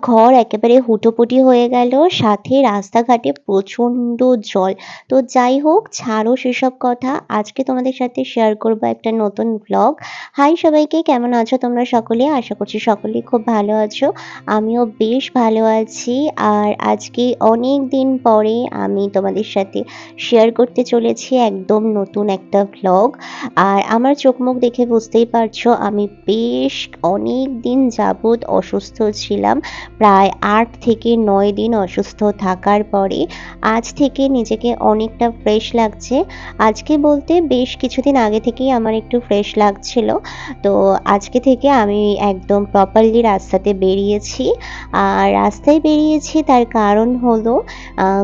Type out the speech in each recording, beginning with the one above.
ঘর একেবারে হুটোপুটি হয়ে গেল, সাথে রাস্তাঘাটে প্রচণ্ড জল। তো যাই হোক, ছাড়ো সেসব কথা। আজকে তোমাদের সাথে শেয়ার করব একটা নতুন ব্লগ হাই সবাইকে, কেমন আছো তোমরা সকলে? আশা করছি সকলেই খুব ভালো আছো। আমিও বেশ ভালো আছি। আর আজকে অনেক দিন পরে আমি তোমাদের সাথে শেয়ার করতে চলেছি একদম নতুন একটা ব্লগ আর আমার চোখ মুখ দেখে বুঝতেই পারছ, আমি বেশ অনেক দিন যাবৎ অসুস্থ ছিলাম। প্রায় আট থেকে নয় দিন অসুস্থ থাকার পরে আজ থেকে নিজেকে অনেকটা ফ্রেশ লাগছে। আজকে বলতে বেশ কিছুদিন আগে থেকেই আমার একটু ফ্রেশ লাগছিল। তো আজকে থেকে আমি একদম প্রপারলি রাস্তাতে বেরিয়েছি। আর রাস্তায় বেরিয়েছি তার কারণ হলো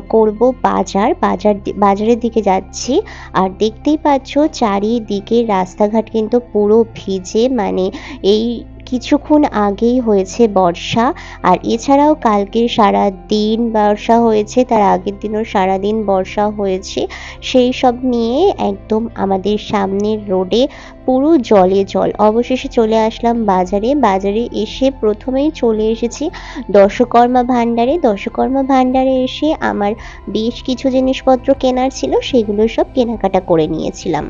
করব বাজার। বাজার বাজারের দিকে যাচ্ছি। আর দেখতেই পাচ্ছ চারিদিকে রাস্তাঘাট কিন্তু পুরো ভিজে। মানে এই কিছুক্ষণ আগেই হয়েছে বর্ষা, আর এছাড়াও কালকে সারা দিন বর্ষা হয়েছে, তার আগের দিনও সারাদিন বর্ষা হয়েছে। সেই সব নিয়ে একদম আমাদের সামনের রোডে পুরো জলে জল। অবশেষে চলে আসলাম বাজারে। বাজারে এসে প্রথমেই চলে এসেছি দশকর্মা ভাণ্ডারে। দশকর্মা ভাণ্ডারে এসে আমার বেশ কিছু জিনিসপত্র কেনার ছিল, সেগুলো সব কেনাকাটা করে নিয়েছিলাম।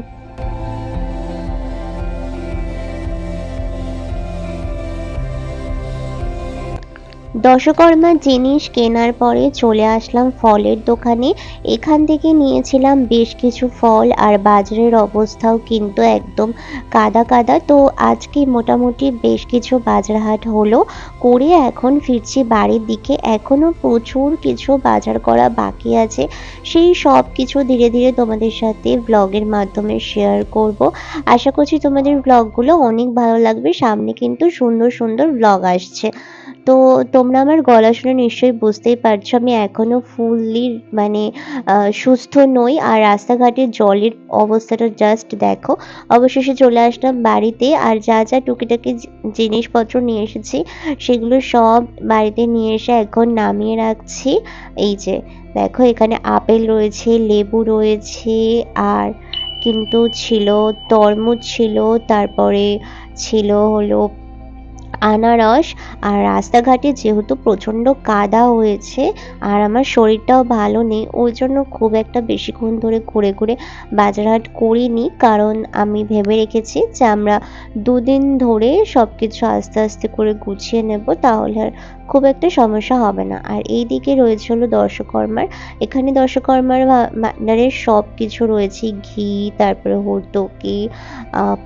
দশকর্মার জিনিস কেনার পরে চলে আসলাম ফলের দোকানে। এখান থেকে নিয়েছিলাম বেশ কিছু ফল আর বাজারের অবস্থাও কিন্তু একদম কাদা কাদা। তো আজকে মোটামুটি বেশ কিছু বাজার হাট হলো। করে এখন ফিরছি বাড়ির দিকে। এখনও প্রচুর কিছু বাজার করা বাকি আছে। সেই সব কিছু ধীরে ধীরে তোমাদের সাথে ব্লগের মাধ্যমে শেয়ার করব। আশা করছি তোমাদের ব্লগগুলো অনেক ভালো লাগবে। সামনে কিন্তু সুন্দর সুন্দর ব্লগ আসছে। তো তোমরা আমার গলা শুনে নিশ্চয়ই বুঝতেই পারছ, আমি এখনও ফুললি মানে সুস্থ নই। আর রাস্তাঘাটের জলের অবস্থাটা জাস্ট দেখো। অবশেষে চলে আসলাম বাড়িতে। আর যা যা টুকিটাকি জিনিসপত্র নিয়ে এসেছি, সেগুলো সব বাড়িতে নিয়ে এসে এখন নামিয়ে রাখছি। এই যে, দেখো এখানে আপেল রয়েছে, লেবু রয়েছে, আর কিন্তু ছিল তরমুজ ছিল, তারপরে ছিল হলো আনারস আর রাস্তাঘাটে যেহেতু প্রচণ্ড কাদা হয়েছে আর আমার শরীরটাও ভালো নেই, ওই জন্য খুব একটা বেশিক্ষণ ধরে ঘুরে ঘুরে বাজারহাট করিনি। কারণ আমি ভেবে রেখেছি যে আমরা দুদিন ধরে সব কিছু আস্তে আস্তে করে গুছিয়ে নেব, তাহলে আর খুব একটা সমস্যা হবে না। আর এই দিকে রয়েছে হলো দর্শকর্মার। এখানে দর্শকর্মার ভান্ডারের সব কিছু রয়েছে। ঘি, তারপরে হর্তকি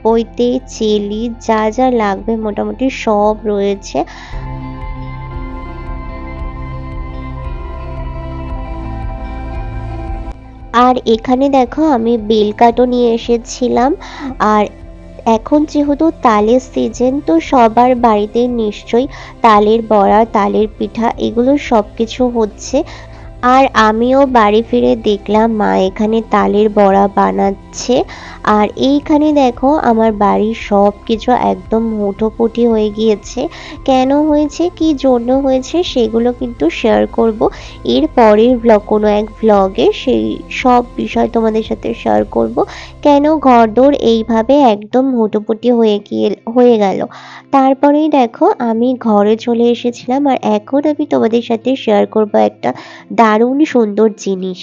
পৈতে, চেলি, যা যা লাগবে মোটামুটি সব রয়েছে। আর এখানে দেখো আমি বেলকাঠও নিয়ে এসেছিলাম। আর এখন যেহেতু তালের সিজন তো সবার বাড়িতে নিশ্চয়ই তালের বড়া, তালের পিঠা এগুলো সব কিছু হচ্ছে। আর আমিও বাড়ি ফিরে দেখলাম, মা এখানে তালের বড়া বানাচ্ছে। আর এইখানে দেখো আমার বাড়ির সব কিছু একদম মুঠোপুটি হয়ে গিয়েছে। কেন হয়েছে, কি জন্য হয়েছে সেগুলো কিন্তু শেয়ার করব। এর পরের ব্লগ কোনো এক ব্লগে সেই সব বিষয় তোমাদের সাথে শেয়ার করব। কেন ঘরদোর এইভাবে একদম মুঠোপুটি হয়ে গিয়ে, হয়ে গেল। তারপরেই দেখো আমি ঘরে চলে এসেছিলাম আর এখন আমি তোমাদের সাথে শেয়ার করব একটা দারুণ সুন্দর জিনিস।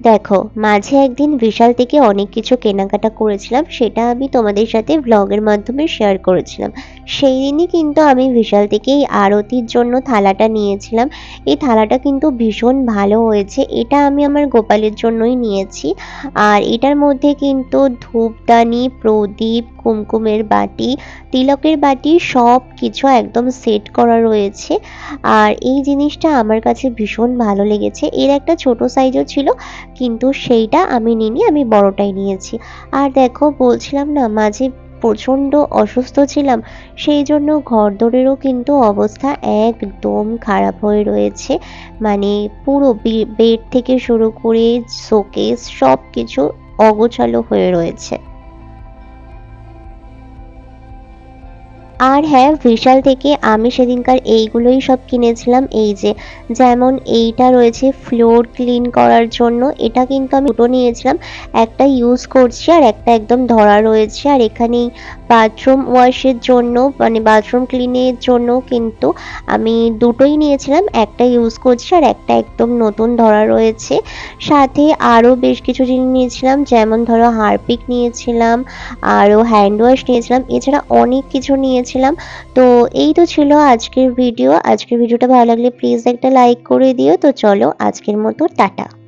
দেখো, মাঝে একদিন বিশাল থেকে অনেক কিছু কেনাকাটা করেছিলাম, সেটা আমি তোমাদের সাথে ব্লগের মাধ্যমে শেয়ার করেছিলাম। সেই দিনই কিন্তু আমি বিশাল থেকে এই আরতির জন্য থালাটা নিয়েছিলাম। এই থালাটা কিন্তু ভীষণ ভালো হয়েছে, এটা আমি আমার গোপালের জন্যই নিয়েছি। আর এটার মধ্যে কিন্তু ধূপদানি, প্রদীপ, কুমকুমের বাটি, তিলকের বাটি, সব কিছু একদম সেট করা রয়েছে। আর এই জিনিসটা আমার কাছে ভীষণ ভালো লেগেছে। এর একটা ছোট সাইজও ছিল কিন্তু সেইটা আমি নিইনি, আমি বড়টাই নিয়েছি। আর দেখো, বলছিলাম না, মাঝে প্রচণ্ড অসুস্থ ছিলাম, সেই জন্য ঘরদোরেরও কিন্তু অবস্থা একদম খারাপ হয়ে রয়েছে। মানে পুরো বেড থেকে শুরু করে শোকেস সব কিছু অগোছালো হয়ে রয়েছে। আর হ্যাঁ বিশাল থেকে আমি সেদিনকার এইগুলোই সব কিনেছিলাম। এই যে, যেমন এইটা রয়েছে ফ্লোর ক্লিন করার জন্য, এটা কিন্তু আমি দুটো নিয়েছিলাম। একটা ইউজ করছি আর একটা একদম ধরা রয়েছে। আর এখানেই বাথরুম ওয়াশের জন্য মানে বাথরুম ক্লিনের জন্য কিন্তু আমি দুটোই নিয়েছিলাম। একটা ইউজ করছি আর একটা একদম নতুন ধরা রয়েছে। সাথে আরও বেশ কিছু জিনিস নিয়েছিলাম, যেমন ধরো হারপিক নিয়েছিলাম, আরও হ্যান্ড ওয়াশ নিয়েছিলাম, এছাড়া অনেক কিছু নিয়েছিলাম। তো এই তো ছিল আজকের ভিডিও আজকের ভিডিওটা ভালো লাগলে প্লিজ একটা লাইক করে দিও। তো চলো আজকের মতো, টাটা।